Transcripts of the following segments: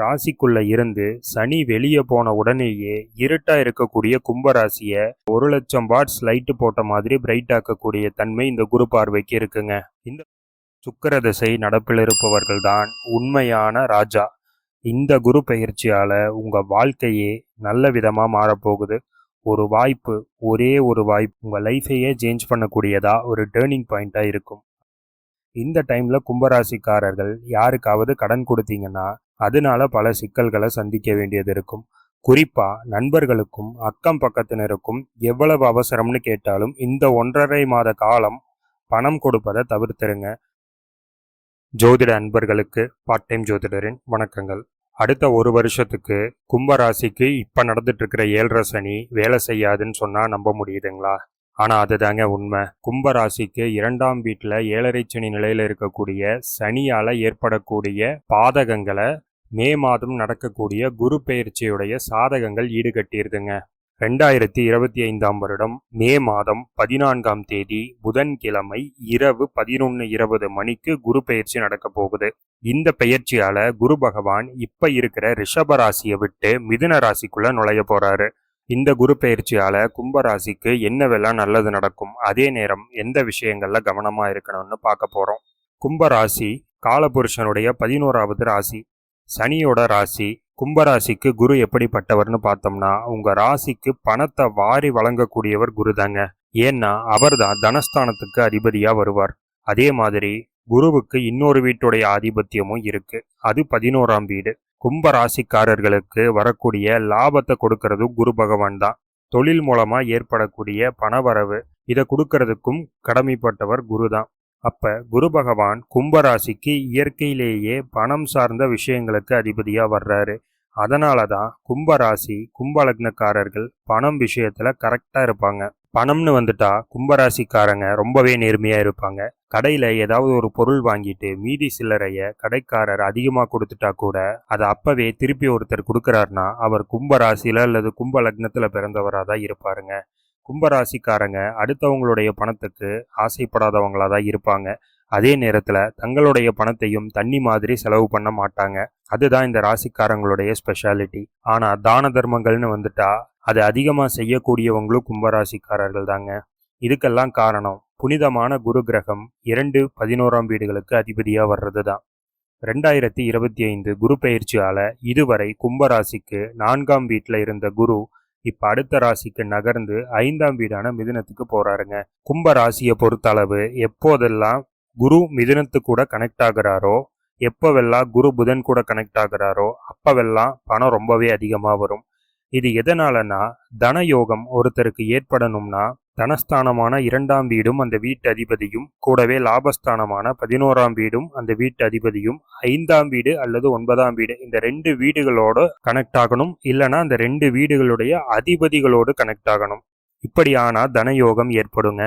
ராசிக்குள்ள இருந்து சனி வெளியே போன உடனேயே இருட்டா இருக்கக்கூடிய கும்பராசிய ஒரு லட்சம் வாட்ஸ் லைட்டு போட்ட மாதிரி பிரைட் ஆக்கக்கூடிய தன்மை இந்த குரு பார்வைக்கு இருக்குங்க. இந்த சுக்கிர திசை நடப்பில் இருப்பவர்கள் தான் உண்மையான ராஜா. இந்த குரு பயிற்சியால உங்க வாழ்க்கையே நல்ல விதமா மாறப்போகுது. ஒரு வாய்ப்பு ஒரே ஒரு வாய்ப்பு உங்க லைஃபையே சேஞ்ச் பண்ணக்கூடியதா ஒரு டேர்னிங் பாயிண்டா இருக்கும். இந்த டைம்ல கும்பராசிக்காரர்கள் யாருக்காவது கடன் கொடுத்தீங்கன்னா அதனால பல சிக்கல்களை சந்திக்க வேண்டியது இருக்கும். குறிப்பா நண்பர்களுக்கும் அக்கம் பக்கத்தினருக்கும் எவ்வளவு அவசரம்னு கேட்டாலும் இந்த ஒன்றரை மாத காலம் பணம் கொடுப்பதை தவிர்த்துருங்க. ஜோதிட அன்பர்களுக்கு பார்ட் டைம் ஜோதிடரின் வணக்கங்கள். அடுத்த ஒரு வருஷத்துக்கு கும்பராசிக்கு இப்போ நடந்துட்டு இருக்கிற ஏழரை சனி வேலை செய்யாதுன்னு சொன்னால் நம்ப முடியுதுங்களா? ஆனால் அதுதாங்க உண்மை. கும்பராசிக்கு இரண்டாம் வீட்டில் ஏழரை சனி நிலையில் இருக்கக்கூடிய சனியால ஏற்படக்கூடிய பாதகங்களை மே மாதம் நடக்கக்கூடிய குரு பெயர்ச்சியுடைய சாதகங்கள் ஈடுகட்டியிருதுங்க. ரெண்டாயிரத்தி இருபத்தி ஐந்தாம் வருடம் மே மாதம் பதினான்காம் தேதி புதன்கிழமை இரவு பதினொன்று இருபது மணிக்கு குரு பெயர்ச்சி நடக்க போகுது. இந்த பெயர்ச்சியால குரு பகவான் இப்ப இருக்கிற ரிஷப ராசியை விட்டு மிதுன ராசிக்குள்ள நுழைய போறாரு. இந்த குரு பயிற்சியால் கும்பராசிக்கு என்னவெல்லாம் நல்லது நடக்கும்? அதே நேரம் எந்த விஷயங்களில் கவனமாக இருக்கணும்னு பார்க்க போகிறோம் கும்பராசி காலபுருஷனுடைய பதினோராவது ராசி. சனியோட ராசி கும்பராசிக்கு குரு எப்படிப்பட்டவர்னு பார்த்தோம்னா உங்கள் ராசிக்கு பணத்தை வாரி வழங்கக்கூடியவர் குரு தாங்க. ஏன்னா அவர்தான் தனஸ்தானத்துக்கு அதிபதியாக வருவார். அதே மாதிரி குருவுக்கு இன்னொரு வீட்டுடைய ஆதிபத்தியமும் இருக்கு. அது பதினோராம் வீடு. கும்ப ராசிக்காரர்களுக்கு வரக்கூடிய லாபத்தை கொடுக்கறதும் குரு பகவான் தான். தொழில் மூலமா ஏற்படக்கூடிய பணவரவு இதை கொடுக்கறதுக்கும் கடமைப்பட்டவர் குரு தான். அப்ப குரு பகவான் கும்பராசிக்கு இயற்கையிலேயே பணம் சார்ந்த விஷயங்களுக்கு அதிபதியா வர்றாரு. அதனால தான் கும்பராசி கும்பலக்னக்காரர்கள் பணம் விஷயத்துல கரெக்டா இருப்பாங்க. பணம்னு வந்துட்டா கும்பராசிக்காரங்க ரொம்பவே நேர்மையாக இருப்பாங்க. கடையில் ஏதாவது ஒரு பொருள் வாங்கிட்டு மீதி சில்லறைய கடைக்காரர் அதிகமாக கொடுத்துட்டா கூட அதை அப்பவே திருப்பி ஒருத்தர் கொடுக்குறாருனா அவர் கும்பராசியில் அல்லது கும்ப லக்னத்தில் பிறந்தவராக தான் இருப்பாருங்க. கும்பராசிக்காரங்க அடுத்தவங்களுடைய பணத்துக்கு ஆசைப்படாதவங்களாக தான் இருப்பாங்க. அதே நேரத்தில் தங்களுடைய பணத்தையும் தண்ணி மாதிரி செலவு பண்ண மாட்டாங்க. அதுதான் இந்த ராசிக்காரங்களுடைய ஸ்பெஷாலிட்டி ஆனால் தான தர்மங்கள்னு வந்துட்டா அது அதிகமாக செய்யக்கூடியவங்களும் கும்பராசிக்காரர்கள் தாங்க. இதுக்கெல்லாம் காரணம் புனிதமான குரு கிரகம் இரண்டு பதினோராம் வீடுகளுக்கு அதிபதியாக வர்றது தான் ரெண்டாயிரத்தி இருபத்தி ஐந்து குரு பயிற்சியால் இதுவரை கும்பராசிக்கு நான்காம் வீட்டில் இருந்த குரு இப்போ அடுத்த ராசிக்கு நகர்ந்து ஐந்தாம் வீடான மிதுனத்துக்கு போகிறாருங்க கும்ப ராசியை பொறுத்தளவு எப்போதெல்லாம் குரு மிதுனத்து கூட கனெக்ட் ஆகிறாரோ? எப்போவெல்லாம் குரு புதன் கூட கனெக்ட் ஆகுறாரோ அப்பவெல்லாம் பணம் ரொம்பவே அதிகமாக வரும். இது எதனாலனா தன யோகம் ஒருத்தருக்கு ஏற்படணும்னா தனஸ்தானமான இரண்டாம் வீடும் அந்த வீட்டு அதிபதியும் கூடவே லாபஸ்தானமான பதினோராம் வீடும் அந்த வீட்டு அதிபதியும் ஐந்தாம் வீடு அல்லது ஒன்பதாம் வீடு இந்த ரெண்டு வீடுகளோட கனெக்ட் ஆகணும். இல்லைன்னா அந்த ரெண்டு வீடுகளுடைய அதிபதிகளோடு கனெக்ட் ஆகணும். இப்படியானா தனயோகம் ஏற்படுங்க.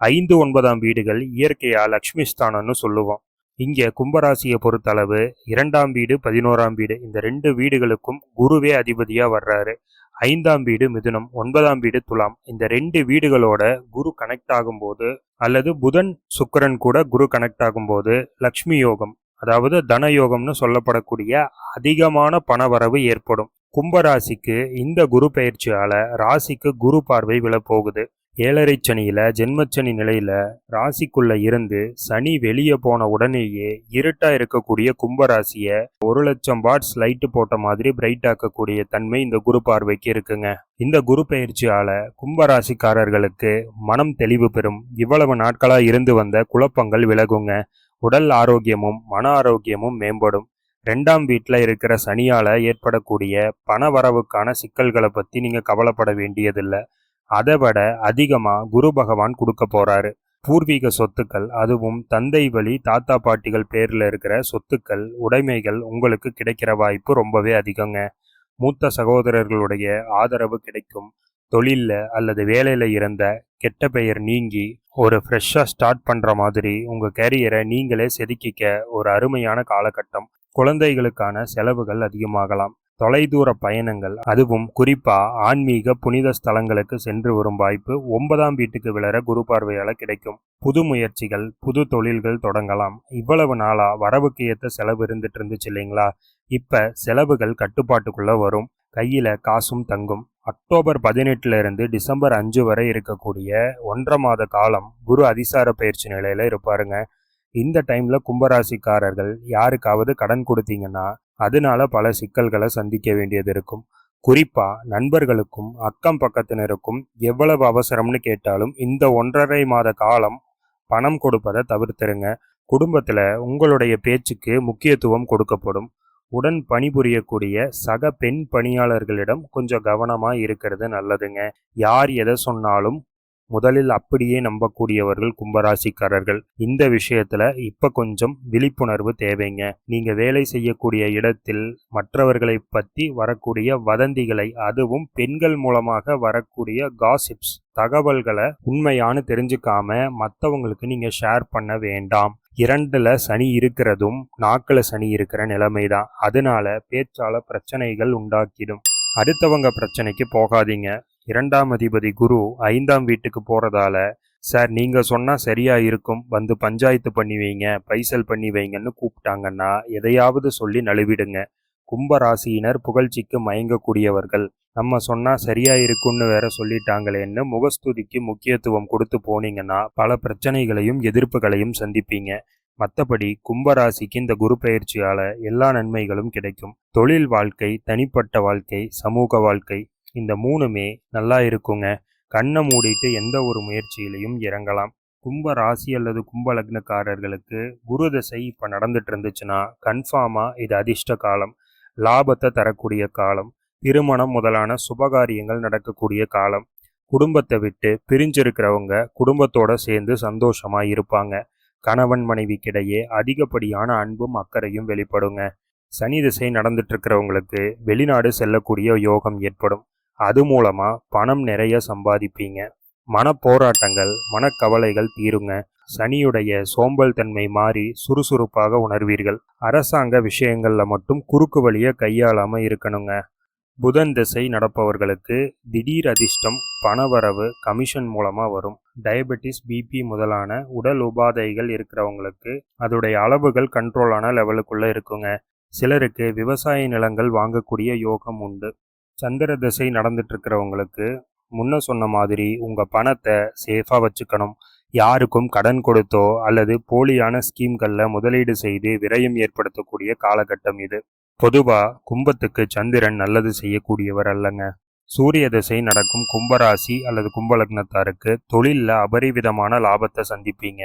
ஐந்து ஒன்பதாம் வீடுகள் இயற்கையா லக்ஷ்மி ஸ்தானம்னு சொல்லுவோம். இங்கே கும்பராசியை பொறுத்தளவு இரண்டாம் வீடு பதினோராம் வீடு இந்த ரெண்டு வீடுகளுக்கும் குருவே அதிபதியாக வர்றாரு. ஐந்தாம் வீடு மிதுனம் ஒன்பதாம் வீடு துலாம். இந்த ரெண்டு வீடுகளோட குரு கனெக்ட் ஆகும்போது அல்லது புதன் சுக்கிரன் கூட குரு கனெக்ட் ஆகும்போது லக்ஷ்மி யோகம் அதாவது தன யோகம்னு சொல்லப்படக்கூடிய அதிகமான பணவரவு ஏற்படும். கும்பராசிக்கு இந்த குரு பயிற்சியால ராசிக்கு குரு பார்வை விழப்போகுது. ஏழரை சனியில் ஜென்மச்சனி நிலையில் ராசிக்குள்ளே இருந்து சனி வெளியே போன உடனேயே இருட்டாக இருக்கக்கூடிய கும்பராசியை ஒரு லட்சம் வாட்ஸ் லைட்டு போட்ட மாதிரி பிரைட் ஆக்கக்கூடிய தன்மை இந்த குரு பார்வைக்கு இருக்குங்க. இந்த குரு பயிற்சியால் கும்பராசிக்காரர்களுக்கு மனம் தெளிவு பெறும். இவ்வளவு நாட்களாக இருந்து வந்த குழப்பங்கள் விலகுங்க. உடல் ஆரோக்கியமும் மன ஆரோக்கியமும் மேம்படும். ரெண்டாம் வீட்டில் இருக்கிற சனியால் ஏற்படக்கூடிய பண வரவுக்கான சிக்கல்களை பற்றி நீங்கள் கவலைப்பட வேண்டியதில்லை. அதை விட அதிகமாக குரு பகவான் கொடுக்க போறாரு. பூர்வீக சொத்துக்கள் அதுவும் தந்தை வழி தாத்தா பாட்டிகள் பேரில் இருக்கிற சொத்துக்கள் உடைமைகள் உங்களுக்கு கிடைக்கிற வாய்ப்பு ரொம்பவே அதிகங்க. மூத்த சகோதரர்களுடைய ஆதரவு கிடைக்கும். தொழிலில் அல்லது வேலையில் இருந்த கெட்ட பெயர் நீங்கி ஒரு ஃப்ரெஷ்ஷாக ஸ்டார்ட் பண்ணுற மாதிரி உங்கள் கேரியரை நீங்களே செதுக்கிக்க ஒரு அருமையான காலகட்டம். குழந்தைகளுக்கான செலவுகள் அதிகமாகலாம். தொலைதூர பயணங்கள் அதுவும் குறிப்பா ஆன்மீக புனித ஸ்தலங்களுக்கு சென்று வரும் வாய்ப்பு ஒன்பதாம் வீட்டுக்கு விளர குரு பார்வையால கிடைக்கும். புது முயற்சிகள் புது தொழில்கள் தொடங்கலாம். இவ்வளவு நாளா வரவுக்கு ஏற்ற செலவு இருந்துட்டு இருந்துச்சு இல்லைங்களா? இப்ப செலவுகள் கட்டுப்பாட்டுக்குள்ள வரும். கையில காசும் தங்கும். அக்டோபர் பதினெட்டுல இருந்து டிசம்பர் அஞ்சு வரை இருக்கக்கூடிய ஒன்றரை மாத காலம் குரு அதிசார பயிற்சி நிலையில இருப்பாருங்க. இந்த டைம்ல கும்பராசிக்காரர்கள் யாருக்காவது கடன் கொடுத்தீங்கன்னா அதனால பல சிக்கல்களை சந்திக்க வேண்டியது இருக்கும். குறிப்பா நண்பர்களுக்கும் அக்கம் பக்கத்தினருக்கும் எவ்வளவு அவசரம்னு கேட்டாலும் இந்த ஒன்றரை மாத காலம் பணம் கொடுப்பதை தவிர்த்துருங்க. குடும்பத்துல உங்களுடைய பேச்சுக்கு முக்கியத்துவம் கொடுக்கப்படும். உடன் பணிபுரியக்கூடிய சக பெண் பணியாளர்களிடம் கொஞ்சம் கவனமா இருக்கிறது நல்லதுங்க. யார் எதை சொன்னாலும் முதலில் அப்படியே நம்பக்கூடியவர்கள் கும்பராசிக்காரர்கள். இந்த விஷயத்துல இப்ப கொஞ்சம் விழிப்புணர்வு தேவைங்க. நீங்க வேலை செய்யக்கூடிய இடத்தில் மற்றவர்களை பத்தி வரக்கூடிய வதந்திகளை அதுவும் பெண்கள் மூலமாக வரக்கூடிய காசிப்ஸ் தகவல்களை உண்மையானு தெரிஞ்சுக்காம மற்றவங்களுக்கு நீங்க ஷேர் பண்ண வேண்டாம். இரண்டுல சனி இருக்கிறதும் நாக்கில் சனி இருக்கிற நிலைமை தான் அதனால பேச்சால பிரச்சனைகள் உண்டாக்கிடும். அடுத்தவங்க பிரச்சனைக்கு போகாதீங்க. இரண்டாம் அதிபதி குரு ஐந்தாம் வீட்டுக்கு போகிறதால சார் நீங்கள் சொன்னால் சரியாக இருக்கும். வந்து பஞ்சாயத்து பண்ணி வைங்க பைசல் பண்ணி வைங்கன்னு கூப்பிட்டாங்கன்னா எதையாவது சொல்லி நழுவிடுங்க. கும்ப ராசியினர் புகழ்ச்சிக்கு மயங்கக்கூடியவர்கள். நம்ம சொன்னால் சரியாக இருக்கும்னு வேற சொல்லிட்டாங்களேன்னு முகஸ்துதிக்கு முக்கியத்துவம் கொடுத்து போனீங்கன்னா பல பிரச்சனைகளையும் எதிர்ப்புகளையும் சந்திப்பீங்க. மற்றபடி கும்பராசிக்கு இந்த குரு பயிற்சியால் எல்லா நன்மைகளும் கிடைக்கும். தொழில் வாழ்க்கை தனிப்பட்ட வாழ்க்கை சமூக வாழ்க்கை இந்த மூணுமே நல்லா இருக்குங்க. கண்ணை மூடிட்டு எந்த ஒரு முயற்சியிலையும் இறங்கலாம். கும்ப ராசி அல்லது கும்ப லக்னக்காரர்களுக்கு குரு தசை இப்போ நடந்துட்டு இருந்துச்சுன்னா கன்ஃபார்மாக இது அதிர்ஷ்ட காலம் லாபத்தை தரக்கூடிய காலம் திருமணம் முதலான சுபகாரியங்கள் நடக்கக்கூடிய காலம். குடும்பத்தை விட்டு பிரிஞ்சிருக்கிறவங்க குடும்பத்தோட சேர்ந்து சந்தோஷமாக இருப்பாங்க. கணவன் மனைவிக்கிடையே அதிகப்படியான அன்பும் அக்கறையும் வெளிப்படுங்க. சனி திசை நடந்துட்டு இருக்கிறவங்களுக்கு வெளிநாடு செல்லக்கூடிய யோகம் ஏற்படும். அது மூலமா பணம் நிறைய சம்பாதிப்பீங்க. மனப்போராட்டங்கள் மனக்கவலைகள் தீருங்க. சனியுடைய சோம்பல் தன்மை மாறி சுறுசுறுப்பாக உணர்வீர்கள். அரசாங்க விஷயங்களில் மட்டும் குறுக்கு வழியை கையாளாமல் இருக்கணுங்க. புதன் திசை நடப்பவர்களுக்கு திடீர் அதிர்ஷ்டம் பணவரவு கமிஷன் மூலமாக வரும். டயபெட்டிஸ் பிபி முதலான உடல் உபாதைகள் இருக்கிறவங்களுக்கு அதோடைய அளவுகள் கண்ட்ரோலான லெவலுக்குள்ளே இருக்குங்க. சிலருக்கு விவசாய நிலங்கள் வாங்கக்கூடிய யோகம் உண்டு. சந்திர திசை நடந்துட்டு இருக்கிறவங்களுக்கு முன்ன சொன்ன மாதிரி உங்க பணத்தை சேஃபா வச்சுக்கணும். யாருக்கும் கடன் கொடுத்தோ அல்லது போலியான ஸ்கீம்களில் முதலீடு செய்து விரயம் ஏற்படுத்தக்கூடிய காலகட்டம் இது. பொதுவாக கும்பத்துக்கு சந்திரன் நல்லது செய்யக்கூடியவர் அல்லங்க. சூரிய திசை நடக்கும் கும்பராசி அல்லது கும்பலக்னத்தாருக்கு தொழிலில் அபரிவிதமான லாபத்தை சந்திப்பீங்க.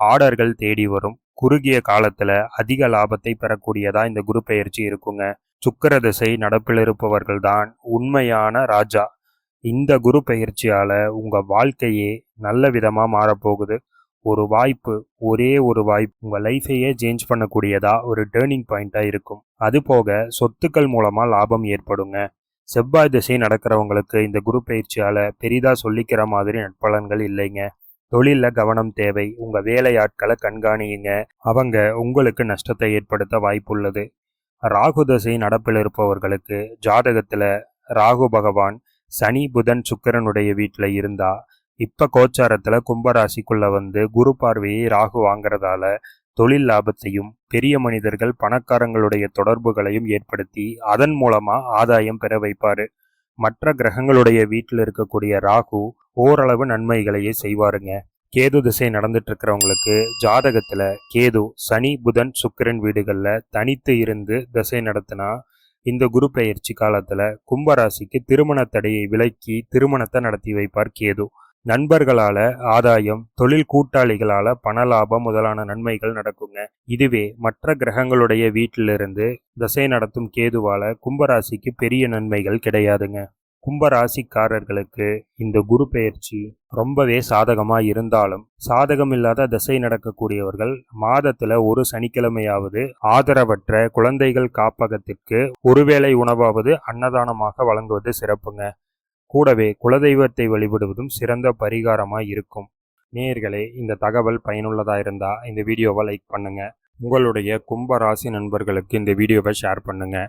ஆர்டர்கள் தேடி வரும். குறுகிய காலத்தில் அதிக லாபத்தை பெறக்கூடியதா இந்த குரு பெயர்ச்சி இருக்குங்க. சுக்கர திசை நடப்பில் இருப்பவர்கள் தான் உண்மையான ராஜா. இந்த குரு பயிற்சியால உங்க வாழ்க்கையே நல்ல விதமா மாறப்போகுது. ஒரு வாய்ப்பு ஒரே ஒரு வாய்ப்பு உங்க லைஃபையே சேஞ்ச் பண்ணக்கூடியதா ஒரு டேர்னிங் பாயிண்டா இருக்கும். அது போக சொத்துக்கள் மூலமா லாபம் ஏற்படுங்க. செவ்வாய் திசை நடக்கிறவங்களுக்கு இந்த குரு பயிற்சியால பெரிதா சொல்லிக்கிற மாதிரி நட்பலன்கள் இல்லைங்க. தொழில கவனம் தேவை உங்க வேலையாட்களை கண்காணியுங்க. அவங்க உங்களுக்கு நஷ்டத்தை ஏற்படுத்த வாய்ப்புள்ளது. ராகு தசை நடப்பில் இருப்பவர்களுக்கு ஜாதகத்தில் ராகு பகவான் சனி புதன் சுக்கிரனுடைய வீட்டில் இருந்தா இப்போ கோச்சாரத்தில் கும்பராசிக்குள்ள வந்து குரு பார்வையை ராகு வாங்குறதால தொழில் லாபத்தையும் பெரிய மனிதர்கள் பணக்காரங்களுடைய தொடர்புகளையும் ஏற்படுத்தி அதன் மூலமாக ஆதாயம் பெற வைப்பார். மற்ற கிரகங்களுடைய வீட்டில் இருக்கக்கூடிய ராகு ஓரளவு நன்மைகளையே செய்வாருங்க. கேது திசை நடந்துட்டு இருக்கிறவங்களுக்கு ஜாதகத்தில் கேது சனி புதன் சுக்கிரன் வீடுகளில் தனித்து இருந்து திசை நடத்தினா இந்த குரு பெயர்ச்சி காலத்தில் கும்பராசிக்கு திருமண தடையை விலக்கி திருமணத்தை நடத்தி வைப்பார் கேது. நண்பர்களால ஆதாயம் தொழில் கூட்டாளிகளால பண லாபம் முதலான நன்மைகள் நடக்குங்க. இதுவே மற்ற கிரகங்களுடைய வீட்டிலிருந்து திசை நடத்தும் கேதுவால கும்பராசிக்கு பெரிய நன்மைகள் கிடையாதுங்க. கும்பராசிக்காரர்களுக்கு இந்த குரு பெயர்ச்சி ரொம்பவே சாதகமாக இருந்தாலும் சாதகம் இல்லாத திசை நடக்கக்கூடியவர்கள் மாதத்தில் ஒரு சனிக்கிழமையாவது ஆதரவற்ற குழந்தைகள் காப்பகத்திற்கு ஒருவேளை உணவாவது அன்னதானமாக வழங்குவது சிறப்புங்க. கூடவே குலதெய்வத்தை வழிபடுவதும் சிறந்த பரிகாரமாக இருக்கும். நேயர்களே இந்த தகவல் பயனுள்ளதாக இருந்தால் இந்த வீடியோவை லைக் பண்ணுங்கள் உங்களுடைய கும்ப ராசி நண்பர்களுக்கு இந்த வீடியோவை ஷேர் பண்ணுங்கள்